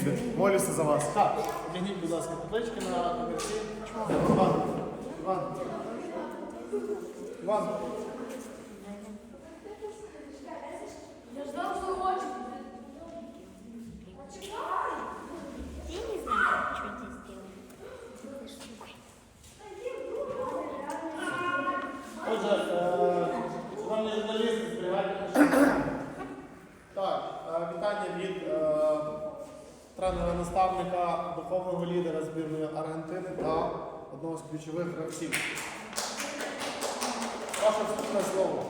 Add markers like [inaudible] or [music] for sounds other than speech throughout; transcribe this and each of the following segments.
підійде. Молюся за вас. Так, одягніть, будь ласка, таблички на комірці. Іван, Іван. Іван. Я не знаю, что ты сделал. Этой штукой. Отже, е, шановні журналісти, зберігайте. Так, е, вітання від е, тренера-наставника, духовного лідера збірної Аргентини та одного з ключових гравців. Ваше вступне слово.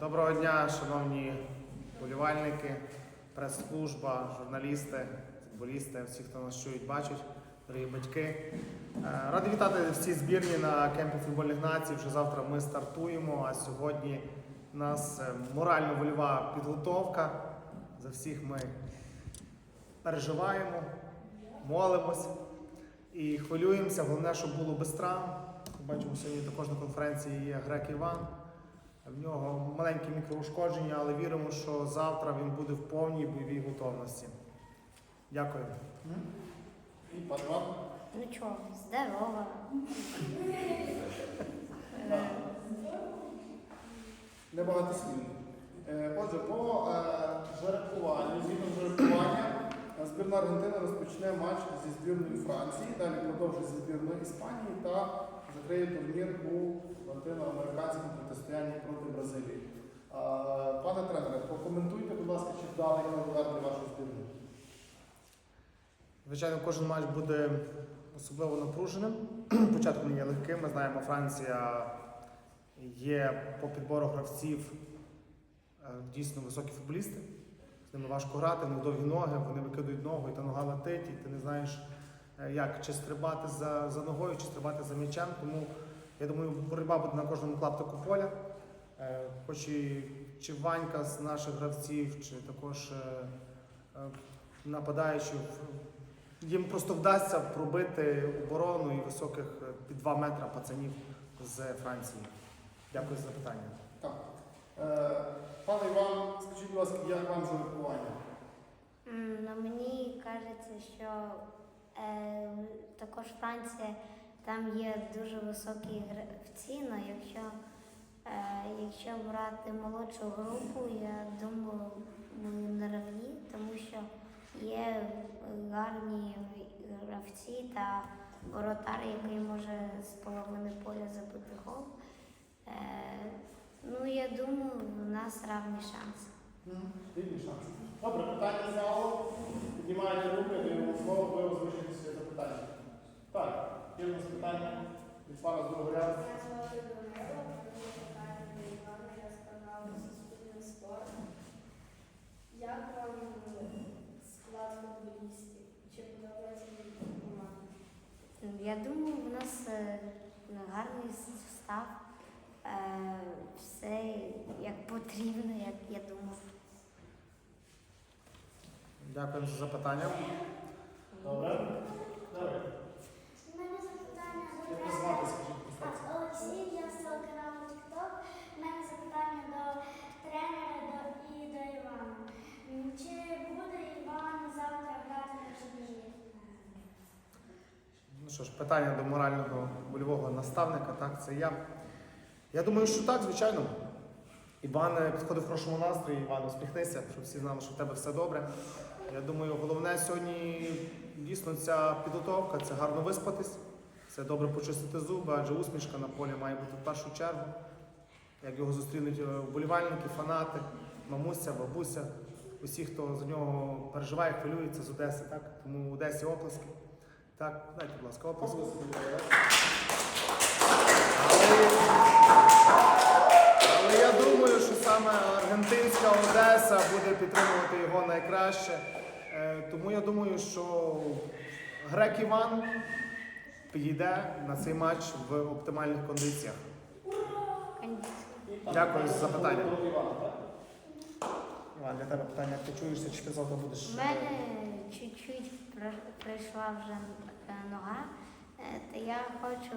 Доброго дня, шановні болівальники, прес-служба, журналісти, футболісти, всі, хто нас чують, бачать, дорогі батьки. Е, Радий вітати всі збірні на кемпі футбольних націй. Вже завтра ми стартуємо, а сьогодні у нас е, морально-вольова підготовка. За всіх ми переживаємо, молимось і хвилюємося. Головне, щоб було без травм. Бачимо, сьогодні також на конференції є грек Іван. В нього маленькі мікроушкодження, але віримо, що завтра він буде в повній бойовій готовності. Дякую. І. Ну что, здорово. Небагато слів. Е, Отже, по е, жеребкуванню, згідно жеребкування, збірна Аргентини розпочне матч зі збірною Франції, далі продовжить зі збірною Іспанії та закриє турнір у латиноамериканському протистоянні проти Бразилії. Пане тренере, прокоментуйте, будь ласка, чи вдалий календар для вашої збірної? Звичайно, кожен матч буде особливо напруженим. [clears throat] Початку не є легким. Ми знаємо, Франція є по підбору гравців е, дійсно високі футболісти. З ними важко грати, в них довгі ноги, вони викидують ногу, і та нога летить, і ти не знаєш, е, як чи стрибати за, за ногою, чи стрибати за м'ячем. Тому я думаю, боротьба буде на кожному клаптику поля. Е, Хоч і чи Ванька з наших гравців, чи також е, е, нападаючи, їм просто вдасться пробити оборону і високих під 2 метра пацанів з Франції. Дякую за запитання. Так. Е, Пане Іван, скажіть, будь як вам жеребкування? М, Ну, мені кажеться, що е, також Франція, там є дуже високі гравці, але якщо, е, якщо брати молодшу групу, я думаю, ми не рівні, тому що є гарні гравці та воротар, який може з половини поля забити гол. Е, ну, я думаю, у нас равні шанси. Рівні шанси. Добре, питання залу. Піднімаєте руки, даємо слово, ви озвучите своє запитання. Так, є у нас питання від пана з другого ряду. Як вам склад футболістів? Чи подобається команда? Я думаю, у нас е, гарний став. Е, все як потрібно, як я думаю. Дякую за запитання. Добре. Добре. У мене запитання до Як вас звати, скажіть, представте. Олексій, я з телеканалу TikTok. У мене запитання до тренера до- і до Івана. М, Чи буде Іван завтра грати на чемпіонаті? Ну що ж, питання до морального больового наставника, так, це я. Я думаю, що так, звичайно. Іван е, підходив в хорошому настрої, Іван, усміхнися, щоб всі знали, що в тебе все добре. Я думаю, головне сьогодні дійсно ця підготовка, це гарно виспатись, це добре почистити зуби, адже усмішка на полі має бути в першу чергу. Як його зустрінуть е, вболівальники, фанати, мамуся, бабуся, усі, хто за нього переживає, хвилюється з Одеси. Так? Тому в Одесі оплески. Так, дайте, будь ласка, оплески. Але, але я думаю, саме аргентинська Одеса буде підтримувати його найкраще. Е, Тому я думаю, що грек Іван підійде на цей матч в оптимальних кондиціях. Дякую за запитання. Іван, для тебе питання, ти чуєшся, чи ти завтра будеш? У мене чуть-чуть при- прийшла вже е, нога, е, та я хочу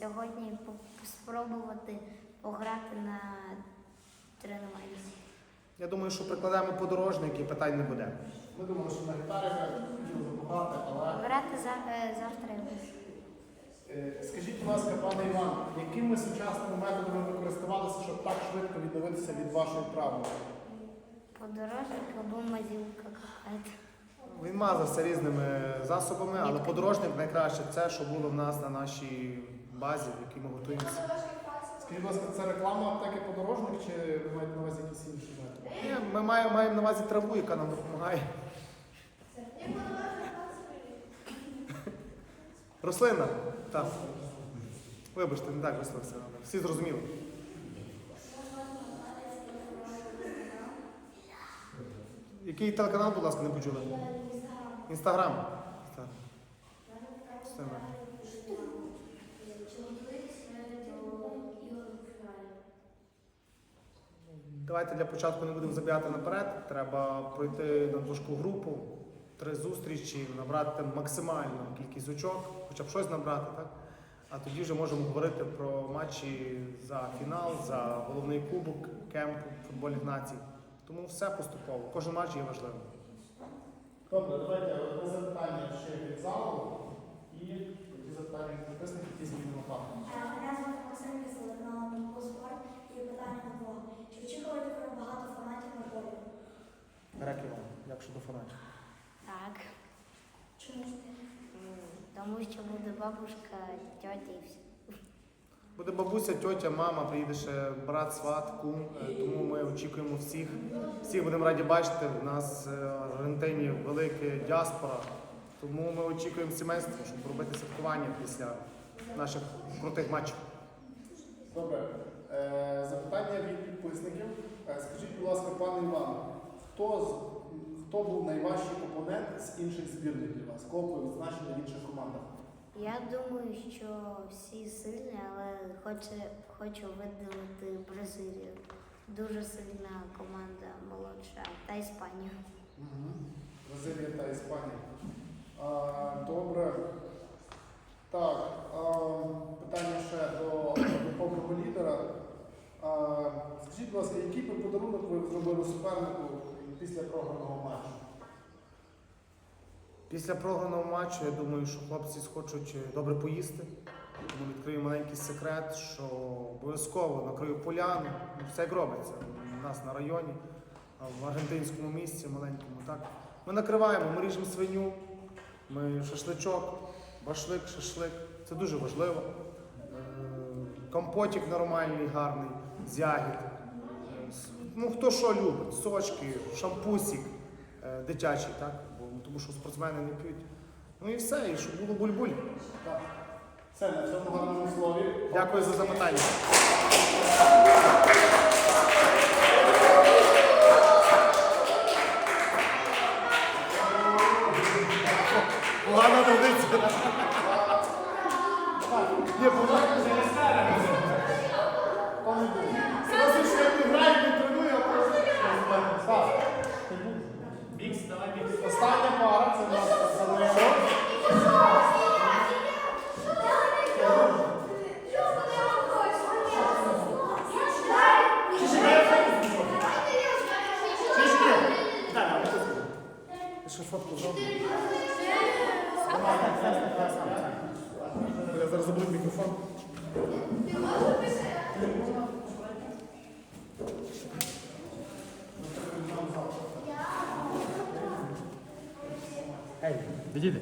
сьогодні спробувати пограти на тренуванні. Я думаю, що прикладаємо подорожник і питань не буде. Ми думали, що на гітарі хотіли запитати, але Грати за, е, завтра. е, скажіть, будь ласка, пане Іван, якими сучасними методами ви користувалися, щоб так швидко відновитися від вашої травми? Подорожник або мазілка какая-то. Він мазався різними засобами, але подорожник найкраще це, що було в нас на нашій базі, в якій ми готуємося. Скажіть, будь ласка, це реклама аптеки подорожник чи ви маєте на увазі якісь інші методи? Ні, Ми маємо, маємо на увазі траву, яка нам допомагає. Рослина. Так. Вибачте, не так висловився. Всі зрозуміли. Який телеканал, будь ласка, не почули? Інстаграм. Так. Все, ми. Давайте для початку не будемо забігати наперед. Треба пройти на важку групу, три зустрічі, набрати максимальну кількість очок, хоча б щось набрати, так? А тоді вже можемо говорити про матчі за фінал, за головний кубок кемпу футбольних націй. Тому все поступово. Кожен матч є важливим. Добре, давайте одне запитання ще від залу і тоді запитання від підписників, які змінимо хату. Мене звати Максим телеканалу «Міко Спорт» і питання до того. Чи очікуєте ви багато фанатів на полі? Грек Іван, як щодо фанатів. Так. Чому? Тому що буде бабушка, тьотя і все. Буде бабуся, тьотя, мама, приїде ще брат, сват, кум. Е, Тому ми очікуємо всіх. Всіх будемо раді бачити. У нас е, в Аргентині велика діаспора. Тому ми очікуємо сімейство, щоб робити святкування після наших крутих матчів. Добре. Е, запитання від підписників. Е, скажіть, будь ласка, пане Іван, хто, хто був найважчий опонент з інших збірних для вас? Кого ви відзначили в інших командах? Я думаю, що всі сильні, але хочу, хочу виділити Бразилію. Дуже сильна команда молодша та Іспанія. Бразилія та Іспанія. А, добре. Так, а, питання ще до духовного лідера. А, скажіть, будь ласка, який би подарунок ви зробили супернику після програного матчу? Після програного матчу я думаю, що хлопці схочуть добре поїсти. Тому відкрию маленький секрет, що обов'язково накрию поляну. Ну, Все як робиться у нас на районі, в аргентинському місці маленькому. Так. Ми накриваємо, ми ріжемо свиню, ми шашличок, башлик, шашлик. Це дуже важливо. Е, Компотик нормальний, гарний, з ягід. Ну, хто що любить, сочки, шампусик е, дитячий, так? Бо, тому що спортсмени не п'ють. Ну і все, і щоб було буль-буль. Так. Все, на цьому гарному слові. Дякую за запитання. Погана традиція. Ні, погана. Пане Богу. Це що я не граю, не треную, а просто. Так. Остання пара, це в нас Самуйло. Ти що фотку зробив? Я зараз заберу мікрофон. Ей, відійди.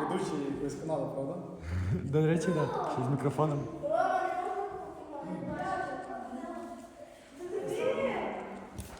Ведучий якогось каналу, правда? До речі, так. Ще з мікрофоном.